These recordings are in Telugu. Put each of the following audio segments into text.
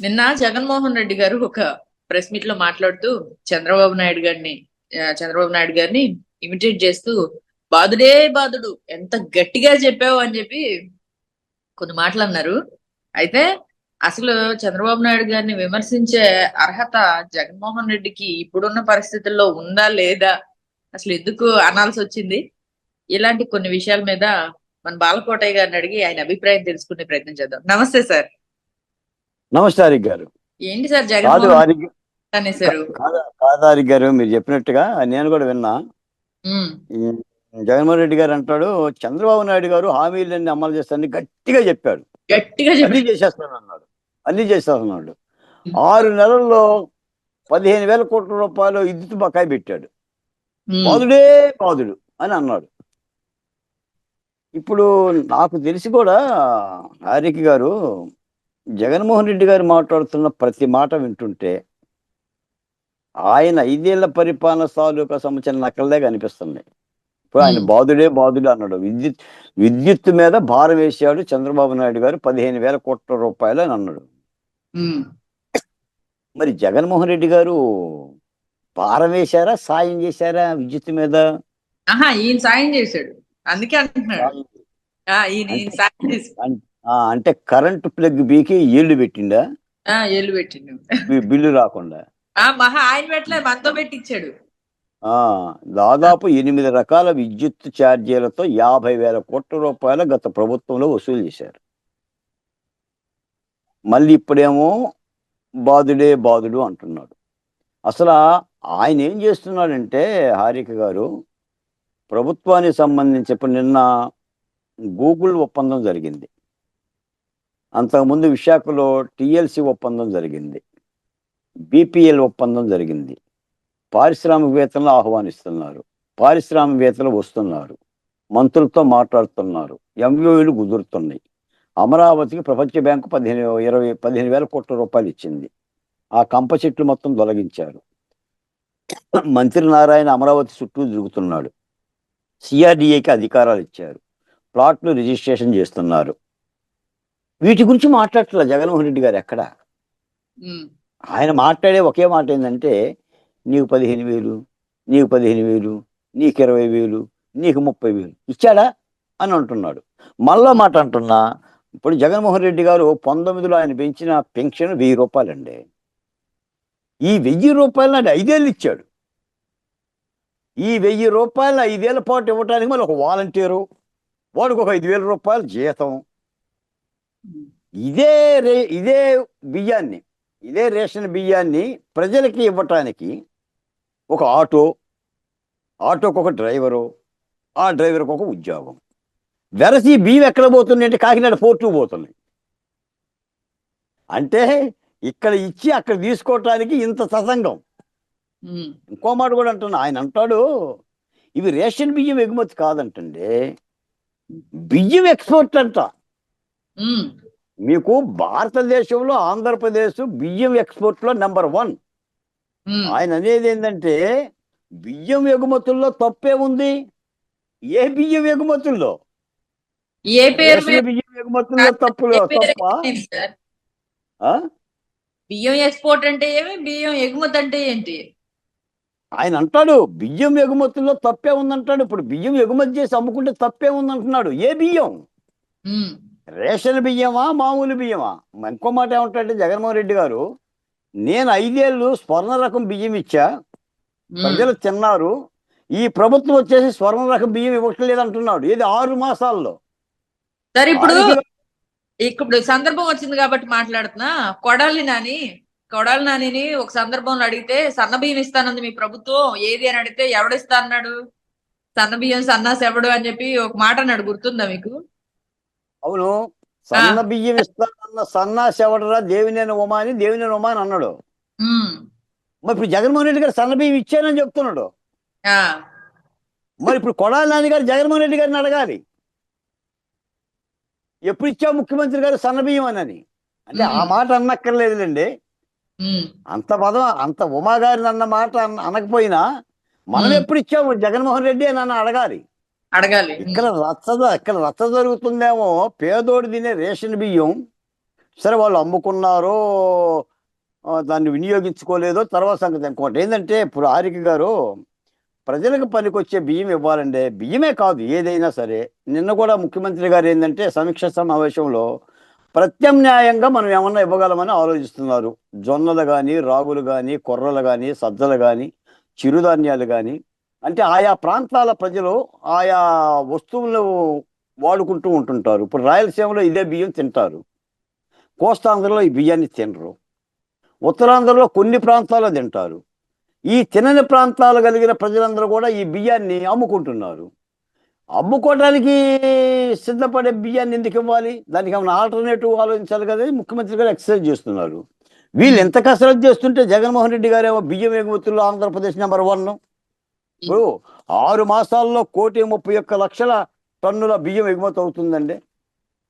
నిన్న జగన్మోహన్ రెడ్డి గారు ఒక ప్రెస్ మీట్లో మాట్లాడుతూ చంద్రబాబు నాయుడు గారిని చంద్రబాబు నాయుడు గారిని ఇమిటేట్ చేస్తూ బాదుడే బాదుడు ఎంత గట్టిగా చెప్పావు అని చెప్పి కొన్ని మాటలు అన్నారు. అయితే అసలు చంద్రబాబు నాయుడు గారిని విమర్శించే అర్హత జగన్మోహన్ రెడ్డికి ఇప్పుడున్న పరిస్థితుల్లో ఉందా లేదా అసలు ఎందుకు అనాల్సి వచ్చింది? ఇలాంటి కొన్ని విషయాల మీద మన బాలకోటయ్య గారిని అడిగి ఆయన అభిప్రాయం తెలుసుకునే ప్రయత్నం చేద్దాం. నమస్తే సార్. నమస్తే హరిక్ గారు. ఏంటి సార్ కాదు జగన్మోహన్ హరిక్ అనేసారు కాదు కాదు హరిక్ గారు మీరు చెప్పినట్టుగా నేను కూడా విన్నా. జగన్మోహన్ రెడ్డి గారు అంటాడు చంద్రబాబు నాయుడు గారు హామీలన్నీ అమలు చేస్తానని గట్టిగా చెప్పాడు. గట్టిగా అన్ని చేసేస్తాను అన్నాడు అన్ని చేసేస్తున్నాడు ఆరు నెలల్లో పదిహేను వేల కోట్ల రూపాయలు విద్యుత్ బకాయి పెట్టాడు. బాదుడే బాదుడు అని అన్నాడు. ఇప్పుడు నాకు తెలిసి కూడా హారిక్ గారు జగన్మోహన్ రెడ్డి గారు మాట్లాడుతున్న ప్రతి మాట వింటుంటే ఆయన ఐదేళ్ళ పరిపాలన తాలూకా సంబంధించిన నకలే కనిపిస్తుంది ఇప్పుడు ఆయన Hmm. బాధుడే బాధుడే అన్నాడు. విద్యుత్ విద్యుత్ మీద భారం వేసాడు చంద్రబాబు నాయుడు గారు పదిహేను వేల కోట్ల రూపాయలు అని అన్నాడు. మరి జగన్మోహన్ రెడ్డి గారు భారం వేశారా సాయం చేశారా విద్యుత్ మీద? ఈయన సాయం చేశాడు. అందుకే అంటున్నాడు. అంటే కరెంటు ప్లగ్ బీకి ఏళ్ళు పెట్టిండా? ఏళ్ళు పెట్టిండు. బిల్లు రాకుండా? మహా ఆయన పెట్టలేదు మనతో పెట్టించాడు ఆ దాదాపు ఎనిమిది రకాల విద్యుత్ ఛార్జీలతో యాభై వేల కోట్ల రూపాయలు గత ప్రభుత్వంలో వసూలు చేశారు. మళ్ళీ ఇప్పుడేమో బాధుడే బాధుడు అంటున్నాడు. అసలు ఆయన ఏం చేస్తున్నాడంటే హారిక గారు ప్రభుత్వానికి సంబంధించి ఇప్పుడు నిన్న గూగుల్ ఒప్పందం జరిగింది. అంతకుముందు విశాఖలో టిఎల్సి ఒప్పందం జరిగింది. బీపీఎల్ ఒప్పందం జరిగింది. పారిశ్రామికవేత్తలను ఆహ్వానిస్తున్నారు. పారిశ్రామికవేత్తలు వస్తున్నారు. మంత్రులతో మాట్లాడుతున్నారు. ఎంఓయూలు కుదురుతున్నాయి. అమరావతికి ప్రపంచ బ్యాంకు పదిహేను ఇరవై పదిహేను వేల కోట్ల రూపాయలు ఇచ్చింది. ఆ కంప చెట్లు మొత్తం తొలగించారు. మంత్రి నారాయణ అమరావతి చుట్టూ తిరుగుతున్నాడు. సిఆర్డిఏకి అధికారాలు ఇచ్చారు. ప్లాట్లు రిజిస్ట్రేషన్ చేస్తున్నారు. వీటి గురించి మాట్లాడట్లే జగన్మోహన్ రెడ్డి గారు ఎక్కడ? ఆయన మాట్లాడే ఒకే మాట ఏంటంటే నీకు పదిహేను వేలు నీకు పదిహేను వేలు నీకు ఇరవై వేలు నీకు ముప్పై వేలు ఇచ్చాడా అని అంటున్నాడు. మళ్ళా మాట అంటున్నా ఇప్పుడు జగన్మోహన్ రెడ్డి గారు పంతొమ్మిదిలో ఆయన పెంచిన పెన్షన్ వెయ్యి రూపాయలండి. ఈ వెయ్యి రూపాయలు నాడు ఐదేళ్ళు ఇచ్చాడు. ఈ వెయ్యి రూపాయలు ఐదేళ్ళ పాటు ఇవ్వడానికి మళ్ళీ ఒక వాలంటీరు వాడికి ఒక ఐదు వేల రూపాయలు జీతం. ఇదే రే ఇదే బియ్యాన్ని ఇదే రేషన్ బియ్యాన్ని ప్రజలకి ఇవ్వటానికి ఒక ఆటో ఆటోకి ఒక డ్రైవరు ఆ డ్రైవర్కి ఒక ఉద్యోగం. వెరసి బియ్యం ఎక్కడ పోతుంది అంటే కాకినాడ పోర్టు పోతుంది. అంటే ఇక్కడ ఇచ్చి అక్కడ తీసుకోవటానికి ఇంత ససంగం. ఇంకో మాట కూడా అంటున్నా ఆయన అంటాడు ఇవి రేషన్ బియ్యం ఎగుమతి కాదంటండి బియ్యం ఎక్స్పోర్ట్ అంట. మీకు భారతదేశంలో ఆంధ్రప్రదేశ్ బియ్యం ఎక్స్పోర్ట్లో నెంబర్ వన్. ఆయన అనేది ఏంటంటే బియ్యం ఎగుమతుల్లో తప్పే ఉంది. ఏ బియ్యం ఎగుమతుల్లో? ఏ పేరు బియ్యం ఎగుమతుల్లో తప్పులు తప్ప? బియ్యం ఎక్స్పోర్ట్ అంటే ఏమి? బియ్యం ఎగుమతి అంటే ఏంటి? ఆయన అంటాడు బియ్యం ఎగుమతుల్లో తప్పే ఉందంటాడు. ఇప్పుడు బియ్యం ఎగుమతి చేసి అమ్ముకుంటే తప్పే ఉందంటున్నాడు. ఏ బియ్యం? రేషన్ బియ్యమా మామూలు బియ్యమా? ఇంకో మాట ఏమంటాడంటే జగన్మోహన్ రెడ్డి గారు నేను ఐదేళ్ళు స్వర్ణ రకం బియ్యం ఇచ్చా. ప్రజలు తిన్నారు ఈ ప్రభుత్వం వచ్చేసి స్వర్ణ రకం బియ్యం ఇవ్వట్లేదు అంటున్నాడు. ఇది ఆరు మాసాల్లో? సరే ఇప్పుడు ఇప్పుడు సందర్భం వచ్చింది కాబట్టి మాట్లాడుతున్నా. కొడాలి నాని కొడాలి నానిని ఒక సందర్భంలో అడిగితే సన్న బియ్యం ఇస్తానంది మీ ప్రభుత్వం ఏది అని అడిగితే ఎవడిస్తా అన్నాడు సన్న బియ్యం సన్నాసి ఎవడు అని చెప్పి ఒక మాట అన్నాడు. గుర్తుందా మీకు? అవును. సన్న బియ్యం ఇస్తానన్న సన్నాసి ఎవడరా? దేవినేని ఉమా అని దేవినేని ఉమా అని అన్నాడు. మరి ఇప్పుడు జగన్మోహన్ రెడ్డి గారు సన్న బియ్యం ఇచ్చానని చెప్తున్నాడు. మరి ఇప్పుడు కొడాలి నాని గారు జగన్మోహన్ రెడ్డి గారిని అడగాలి. ఎప్పుడు ఇచ్చావు ముఖ్యమంత్రి గారు సన్న బియ్యం అని అంటే ఆ. మాట అన్నక్కర్లేదులేండి అంత పదం అంత ఉమా గారిని అన్న మాట అనకపోయినా మనం. ఎప్పుడు ఇచ్చాము జగన్మోహన్ రెడ్డి అని అన్న అడగాలి. అడగాలి. ఇక్కడ రచ్చ ఇక్కడ రచ్చ జరుగుతుందేమో పేదోడు తినే రేషన్ బియ్యం సరే వాళ్ళు అమ్ముకున్నారో దాన్ని వినియోగించుకోలేదో తర్వాత సంగతి ఇంకోటి ఏంటంటే ఇప్పుడు ఆరిక గారు ప్రజలకు పనికొచ్చే బియ్యం ఇవ్వాలండి బియ్యమే కాదు ఏదైనా సరే నిన్న కూడా ముఖ్యమంత్రి గారు ఏంటంటే సమీక్ష సమావేశంలో ప్రత్యామ్నాయంగా మనం ఏమన్నా ఇవ్వగలమని ఆలోచిస్తున్నారు. జొన్నలు కానీ రాగులు కానీ కొర్రలు కానీ సజ్జలు కానీ చిరుధాన్యాలు కానీ అంటే ఆయా ప్రాంతాల ప్రజలు ఆయా వస్తువులను వాడుకుంటూ ఉంటుంటారు. ఇప్పుడు రాయలసీమలో ఇదే బియ్యం తింటారు. కోస్తాంధ్రలో ఈ బియ్యాన్ని తినరు. ఉత్తరాంధ్రలో కొన్ని ప్రాంతాల్లో తింటారు. ఈ తినని ప్రాంతాలు కలిగిన ప్రజలందరూ కూడా ఈ బియ్యాన్ని అమ్ముకుంటున్నారు. అమ్ముకోవడానికి సిద్ధపడే బియ్యాన్ని ఎందుకు ఇవ్వాలి? దానికి ఏమైనా ఆల్టర్నేటివ్ ఆలోచించాలి కదా ముఖ్యమంత్రి గారు ఎక్సర్సైజ్ చేస్తున్నారు. వీళ్ళు ఎంత కసరత్తు చేస్తుంటే జగన్మోహన్ రెడ్డి గారేమో బియ్యం ఎగుమతుల్లో ఆంధ్రప్రదేశ్ నెంబర్ వన్ ఇప్పుడు ఆరు మాసాల్లో కోటి ముప్పై ఒక్క లక్షల టన్నుల బియ్యం ఎగుమతి అవుతుందండి.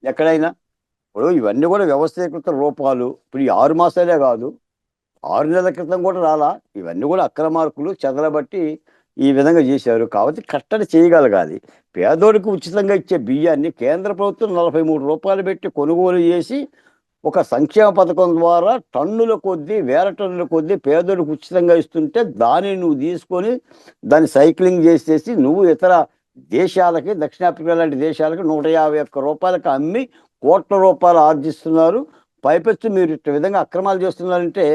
ఎక్కడైనా? ఇప్పుడు ఇవన్నీ కూడా వ్యవస్థీకృత రూపాలు. ఇప్పుడు ఈ ఆరు మాసాలే కాదు. ఆరు నెలల క్రితం కూడా రాలా. ఇవన్నీ కూడా అక్రమార్కులు చెదలబట్టి ఈ విధంగా చేశారు. కాబట్టి కట్టడి చేయగలగాలి. పేదోడికి ఉచితంగా ఇచ్చే బియ్యాన్ని కేంద్ర ప్రభుత్వం నలభై మూడు రూపాయలు పెట్టి కొనుగోలు చేసి ఒక సంక్షేమ పథకం ద్వారా టన్నుల కొద్దీ వేల టన్నుల కొద్దీ పేదలకు ఉచితంగా ఇస్తుంటే దాన్ని నువ్వు తీసుకొని దాన్ని సైక్లింగ్ చేసేసి నువ్వు ఇతర దేశాలకి దక్షిణాఫ్రికా లాంటి దేశాలకి నూట యాభై ఒక్క రూపాయలకు అమ్మి కోట్ల రూపాయలు ఆర్జిస్తున్నారు. పైపెచ్చు మీరు ఇట్ట విధంగా అక్రమాలు చేస్తున్నారంటే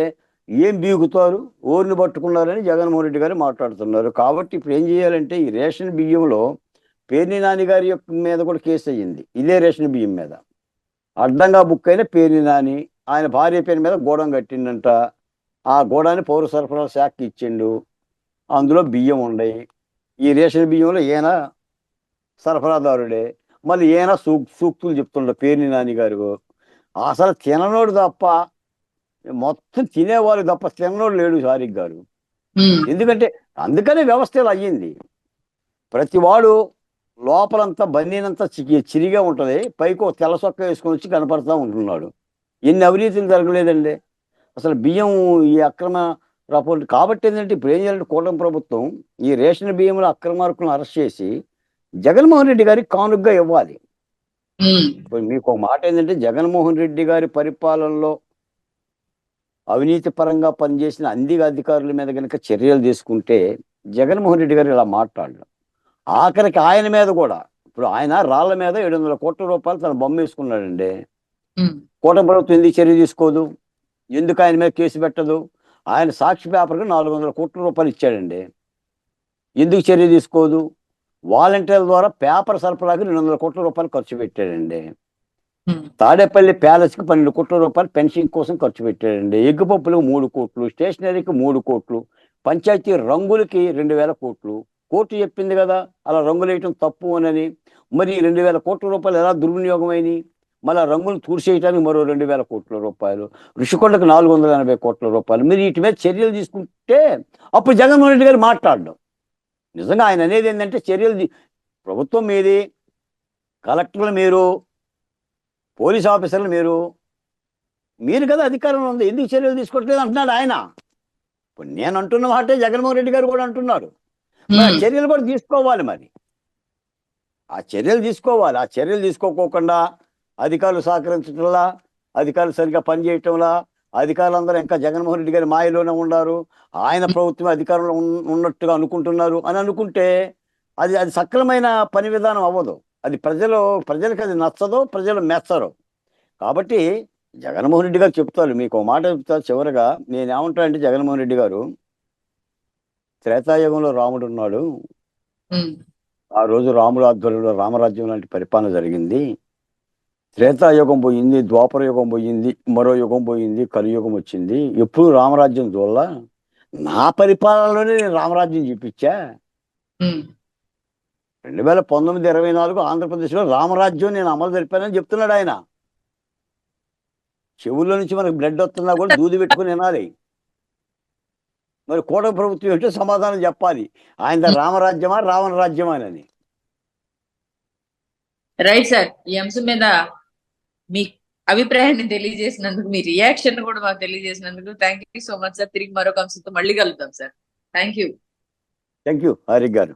ఏం బీగుతారు? ఓరిని పట్టుకున్నారని జగన్మోహన్ రెడ్డి గారు మాట్లాడుతున్నారు. కాబట్టి ఇప్పుడు ఏం చేయాలంటే ఈ రేషన్ బియ్యంలో పేర్ని నాని గారి యొక్క మీద కూడా కేసు అయ్యింది. ఇదే రేషన్ బియ్యం మీద. అడ్డంగా బుక్ అయిన పేర్ని నాని ఆయన భార్య పేరు మీద గోడం కట్టిండంట. ఆ గోడాన్ని పౌర సరఫరాల శాఖకి ఇచ్చిండు. అందులో బియ్యం ఉన్నాయి ఈ రేషన్ బియ్యంలో ఈయన సరఫరాదారుడే. మళ్ళీ ఈయన సూ సూక్తులు చెప్తుండ పేర్ని నాని గారు. అసలు తిననోడు తప్ప మొత్తం తినేవాళ్ళు తప్ప తిననోడు లేడు సారిక్ గారు. ఎందుకంటే అందుకనే వ్యవస్థ ఇలా అయ్యింది. ప్రతి వాడు లోపలంతా బన్నీనంతా చిరిగా ఉంటుంది. పైకి ఒక తెల్ల సొక్క వేసుకొని వచ్చి కనపడతా ఉంటున్నాడు. ఎన్ని అవినీతులు జరగలేదండి. అసలు బియ్యం ఈ అక్రమ రాపోర్ట్ కాబట్టి ఏంటంటే ఇప్పుడు ఏం చేయాలంటే కూటమి ప్రభుత్వం ఈ రేషన్ బియ్యంలో అక్రమార్కులను అరెస్ట్ చేసి జగన్మోహన్ రెడ్డి గారికి కానుగ్గా ఇవ్వాలి. ఇప్పుడు మీకు ఒక మాట ఏంటంటే జగన్మోహన్ రెడ్డి గారి పరిపాలనలో అవినీతి పరంగా పనిచేసిన అన్ని అధికారుల మీద కనుక చర్యలు తీసుకుంటే జగన్మోహన్ రెడ్డి గారు ఇలా మాట్లాడడం. ఆఖరికి ఆయన మీద కూడా. ఇప్పుడు ఆయన రాళ్ళ మీద ఏడు వందల కోట్ల రూపాయలు తన బొమ్మ వేసుకున్నాడండి. కూటమి ప్రభుత్వం ఎందుకు చర్య తీసుకోదు? ఎందుకు ఆయన మీద కేసు పెట్టదు? ఆయన సాక్షి పేపర్కి నాలుగు వందల కోట్ల రూపాయలు ఇచ్చాడండి. ఎందుకు చర్య తీసుకోదు? వాలంటీర్ల ద్వారా పేపర్ సరఫరాకి రెండు వందల కోట్ల రూపాయలు ఖర్చు పెట్టాడండి. తాడేపల్లి ప్యాలెస్కి పన్నెండు కోట్ల రూపాయలు పెన్షన్ కోసం ఖర్చు పెట్టాడండి. ఎగ్గుపప్పులకు మూడు కోట్లు స్టేషనరీకి మూడు కోట్లు పంచాయతీ రంగులకి రెండు వేల కోట్లు కోర్టు చెప్పింది కదా అలా రంగులు వేయటం తప్పు అని మరి రెండు వేల కోట్ల రూపాయలు ఎలా దుర్వినియోగమైనవి మళ్ళీ రంగులు తూర్చేయటానికి మరో రెండు వేల కోట్ల రూపాయలు. ఋషికొండకు నాలుగు వందల ఎనభై కోట్ల రూపాయలు. మీరు వీటి మీద చర్యలు తీసుకుంటే అప్పుడు జగన్మోహన్ రెడ్డి గారు మాట్లాడడం. నిజంగా ఆయన అనేది ఏంటంటే చర్యలు ప్రభుత్వం మీది కలెక్టర్లు మీరు పోలీస్ ఆఫీసర్లు మీరు. మీరు కదా అధికారంలో ఉంది. ఎందుకు చర్యలు తీసుకోవట్లేదు అంటున్నాడు ఆయన. ఇప్పుడు నేను అంటున్న మాటే జగన్మోహన్ రెడ్డి గారు కూడా అంటున్నారు. చర్యలు కూడా తీసుకోవాలి మరి. ఆ చర్యలు తీసుకోవాలి. ఆ చర్యలు తీసుకోకోకుండా అధికారులు సహకరించడంలా అధికారులు సరిగ్గా పనిచేయటంలా అధికారులందరూ ఇంకా జగన్మోహన్ రెడ్డి గారి మాయలోనే ఉన్నారు ఆయన ప్రభుత్వం అధికారంలో ఉన్నట్టుగా అనుకుంటున్నారు అని అనుకుంటే అది అది సక్రమైన పని విధానం అవ్వదు. అది ప్రజలు ప్రజలకు అది నచ్చదు ప్రజలు మెచ్చరు కాబట్టి జగన్మోహన్ రెడ్డి గారు చెప్తారు మీకు ఒక మాట చెప్తారు చివరగా నేనేమంటా అంటే జగన్మోహన్ రెడ్డి గారు త్రేతాయుగంలో రాముడు ఉన్నాడు. ఆ రోజు రాముడు ఆధ్వర్యంలో రామరాజ్యం లాంటి పరిపాలన జరిగింది. త్రేతాయుగం పోయింది ద్వాపర యుగం పోయింది మరో యుగం పోయింది కలియుగం వచ్చింది. ఎప్పుడు రామరాజ్యం చూడాల. నా పరిపాలనలోనే నేను రామరాజ్యం చూపించా. రెండు వేల పంతొమ్మిది ఇరవై నాలుగు ఆంధ్రప్రదేశ్లో రామరాజ్యం నేను అమలు జరిపానని చెప్తున్నాడు ఆయన. చెవుల్లో నుంచి మనకు బ్లడ్ వస్తున్నా కూడా దూది పెట్టుకుని వినాలి. మరి కూటమి ప్రభుత్వం ఏంటో సమాధానం చెప్పాలి. ఆయన రామరాజ్యమా రావణ రాజ్యమా అని. రైట్ సార్ ఈ అంశం మీద మీ అభిప్రాయాన్ని తెలియజేసినందుకు మీ రియాక్షన్ కూడా మాకు తెలియజేసినందుకు thank you so much sir. తిరిగి మరొక అంశంతో మళ్ళీ కలుద్దాం sir. Thank you. Thank you Hari garu.